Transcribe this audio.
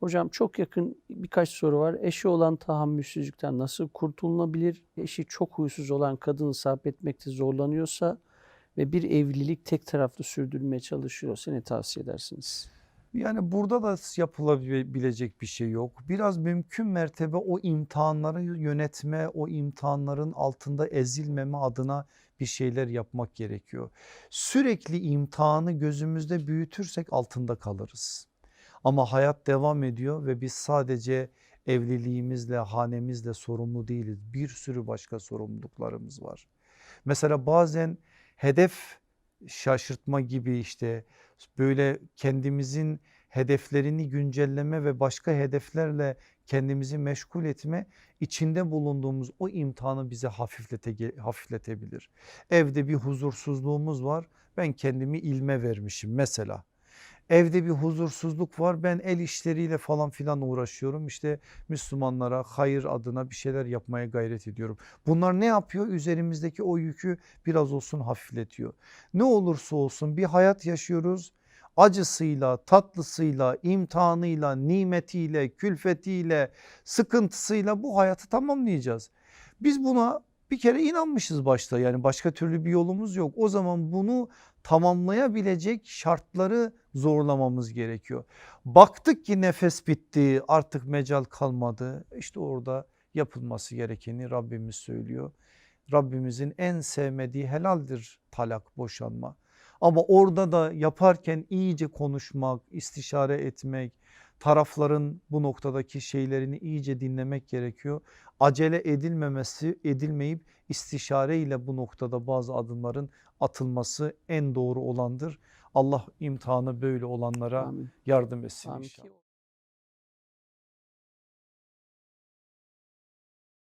Hocam çok yakın birkaç soru var. Eşi olan tahammülsüzlükten nasıl kurtulunabilir? Eşi çok huysuz olan kadın sarf etmekte zorlanıyorsa ve bir evlilik tek taraflı sürdürmeye çalışıyorsa ne tavsiye edersiniz? Yani burada da yapılabilecek bir şey yok. Biraz mümkün mertebe o imtihanları yönetme, o imtihanların altında ezilmeme adına bir şeyler yapmak gerekiyor. Sürekli imtihanı gözümüzde büyütürsek altında kalırız. Ama hayat devam ediyor ve biz sadece evliliğimizle, hanemizle sorumlu değiliz. Bir sürü başka sorumluluklarımız var. Mesela bazen hedef şaşırtma gibi işte böyle kendimizin hedeflerini güncelleme ve başka hedeflerle kendimizi meşgul etme içinde bulunduğumuz o imtihanı bize hafiflete, hafifletebilir. Evde bir huzursuzluğumuz var ben kendimi ilme vermişim mesela. Evde bir huzursuzluk var ben el işleriyle falan filan uğraşıyorum işte Müslümanlara hayır adına bir şeyler yapmaya gayret ediyorum. Bunlar ne yapıyor? Üzerimizdeki o yükü biraz olsun hafifletiyor. Ne olursa olsun bir hayat yaşıyoruz acısıyla, tatlısıyla, imtihanıyla, nimetiyle, külfetiyle, sıkıntısıyla bu hayatı tamamlayacağız. Biz buna bir kere inanmışız başta yani başka türlü bir yolumuz yok. O zaman bunu tamamlayabilecek şartları zorlamamız gerekiyor. Baktık ki nefes bitti artık mecal kalmadı işte orada yapılması gerekeni Rabbimiz söylüyor. Rabbimizin en sevmediği helaldir talak boşanma. Ama orada da yaparken iyice konuşmak, istişare etmek, tarafların bu noktadaki şeylerini iyice dinlemek gerekiyor. Acele edilmemesi, edilmeyip istişare ile bu noktada bazı adımların atılması en doğru olandır. Allah imtihanı böyle olanlara Amin. yardım etsin Amin. inşallah.